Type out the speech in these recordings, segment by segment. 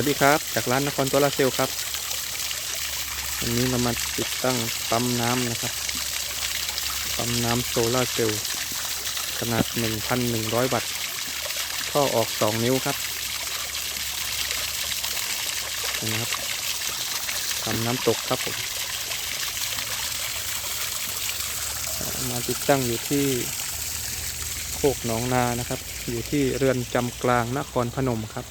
วัสดีครับ จากร้านนครโซลาเซลล์ครับวันนี้เรามาติดตั้งปั๊มน้ำนะครับ ปั๊มน้ำโซลาเซลล์ขนาด 1,100 วัตต์ท่อออก 2 นิ้วครับนี่นะครับทำน้ำตกครับผมมาติดตั้งอยู่ที่โคกหนองนานะครับ อยู่ที่เรือนจำกลางนครพนมครับ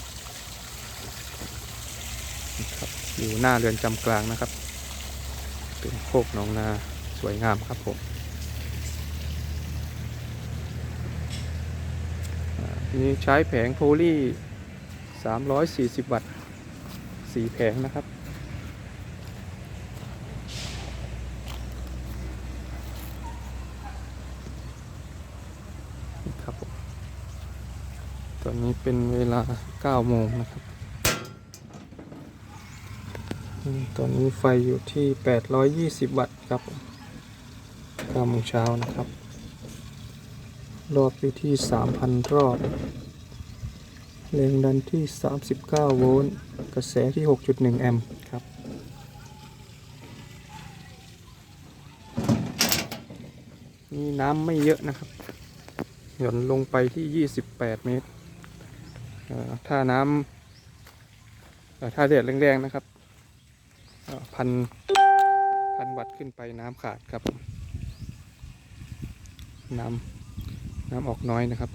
ครับ อยู่หน้าเรือนจำกลางนะครับ เป็นโคกหนองนาสวยงามครับผมนี่ใช้แผงโพลี340 วัตต์4แผงนะครับ ครับผมตอนนี้เป็นเวลา 9 โมงนะครับ ตอนนี้ไฟอยู่ที่ 820 วัตต์ครับผม9โมงเช้านะครับ รอบอยู่ที่ 3,000 รอบ แรงดันที่ 39 โวลต์ กระแสที่ 6.1 แอมป์ครับ นี่น้ำไม่เยอะนะครับ หย่อนลงไปที่ 28 เมตรเอ่อถ้าน้ำถ้าแดดแรงๆนะครับ พันพันวัตขึ้นไปน้ำขาดครับ น้ำน้ำออกน้อยนะครับ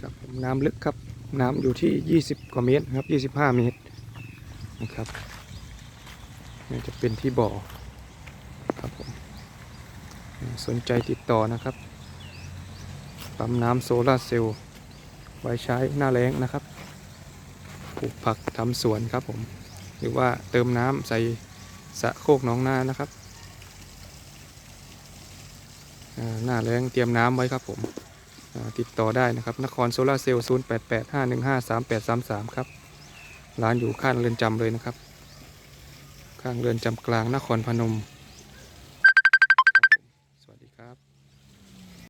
ครับผมน้ำลึกครับน้ำอยู่ที่ 20 กว่าเมตรครับ 25 เมตรนะครับนี่จะเป็นที่บ่อครับผมสนใจติดต่อนะครับปั๊มน้ำโซลาร์เซลล์ ไว้ใช้หน้าแล้งนะครับปลูกผักทำสวนครับผม หรือว่าเติมน้ำใส่สะโคกน้องนานะครับหน้าแล้งเตรียมน้ำไว้ครับผมติดต่อได้นะครับ นครโซลาเซลล์0 8 8 5 1 5 3 8 3 3ครับ ร้านอยู่ข้างเรือนจำเลยนะครับ ข้างเรือนจำกลางนครพนม